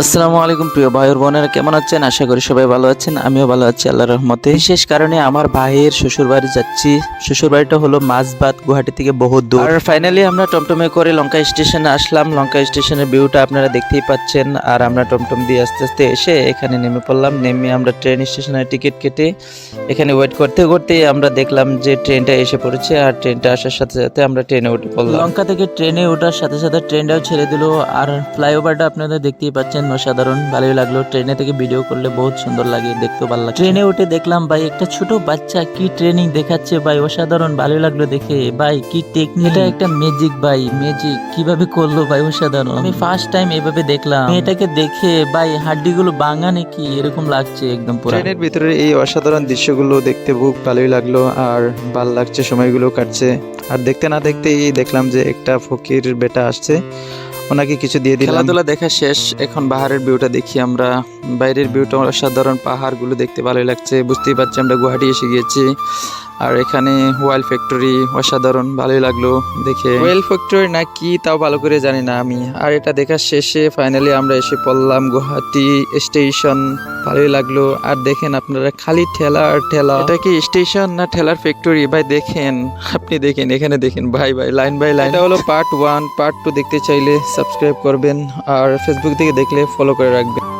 আসসালামু আলাইকুম প্রিয় ভাই বোনেরা, কেমন আছেন? আশা করি সবাই ভালো আছেন, আমিও ভালো আছি আল্লাহর রহমতে। বিশেষ কারণে আমার ভাইয়ের শ্বশুর বাড়ি যাচ্ছি। শ্বশুর বাড়িটা হলো মাঝবাদ, গুয়াহাটি থেকে বহু দূর। আর ফাইনালি আমরা টমটমে করে লঙ্কা স্টেশনে আসলাম। লঙ্কা স্টেশনের ভিউটা আপনারা দেখতেই পাচ্ছেন। আর আমরা টমটম দিয়ে আস্তে আস্তে এসে এখানে নেমে পড়লাম। নেমে আমরা ট্রেন স্টেশনের টিকিট কেটে এখানে ওয়েট করতে করতে আমরা দেখলাম যে ট্রেনটা এসে পড়েছে। আর ট্রেনটা আসার সাথে সাথে আমরা ট্রেনে উঠে পড়লাম। লঙ্কা থেকে ট্রেনে ওঠার সাথে সাথে ট্রেনটাও ছেড়ে দিল। আর ফ্লাইওভারটা আপনারা দেখতেই পাচ্ছেন অসাধারণ। ভালোই লাগল। ট্রেনে থেকে ভিডিও করলে বহুত সুন্দর লাগে দেখতে ভালো লাগে ট্রেনে উঠে দেখলাম, ভাই, একটা ছোট বাচ্চা কি ট্রেনিং দেখাচ্ছে, ভাই, অসাধারণ। ভালোই লাগল দেখে। ভাই, কি টেকনিক এটা একটা ম্যাজিক ভাই ম্যাজিক কীভাবে করল, ভাই, অসাধারণ। আমি ফার্স্ট টাইম এভাবে দেখলাম। এটাকে দেখে, ভাই, হাড্ডিগুলো ভাঙা নাকি? এরকম লাগছে একদম পুরো। ট্রেনের ভিতরে এই অসাধারণ দৃশ্যগুলো দেখতে খুব ভালোই লাগল, আর ভালো লাগছে, সময়গুলো কাটছে। আর দেখতে না দেখতেই দেখলাম যে একটা ফকির বেটা আসছে। ওনাকে কিছু দিয়ে দিলাম। খেলাধুলা দেখা শেষ, এখন বাহারের ভিউটা দেখি আমরা। বাইরের ভিউটা অসাধারণ পাহাড়গুলো দেখতে ভালোই লাগছে, বুঝতেই পারছি আমরা গুয়াহাটি এসে গিয়েছি। আর এখানে ওয়েল ফ্যাক্টরি অসাধারণ ভালোই লাগল দেখে। ওয়েল ফ্যাক্টরি না কি তাও ভালো করে জানি না আমি। আর এটা দেখার শেষে ফাইনালি আমরা এসে পড়লাম গুয়াহাটি স্টেশন ভালোই লাগল। আর দেখেন আপনারা খালি ঠেলা আর ঠেলা। এটা কি স্টেশন না ঠেলার ফ্যাক্টরি ভাই দেখেন। আপনি দেখেন এখানে দেখেন। ভাই ভাই লাইন বাই লাইন এটা হলো পার্ট ওয়ান পার্ট টু দেখতে চাইলে সাবস্ক্রাইব করবেন। আর ফেসবুক থেকে দেখলে ফলো করে রাখবেন।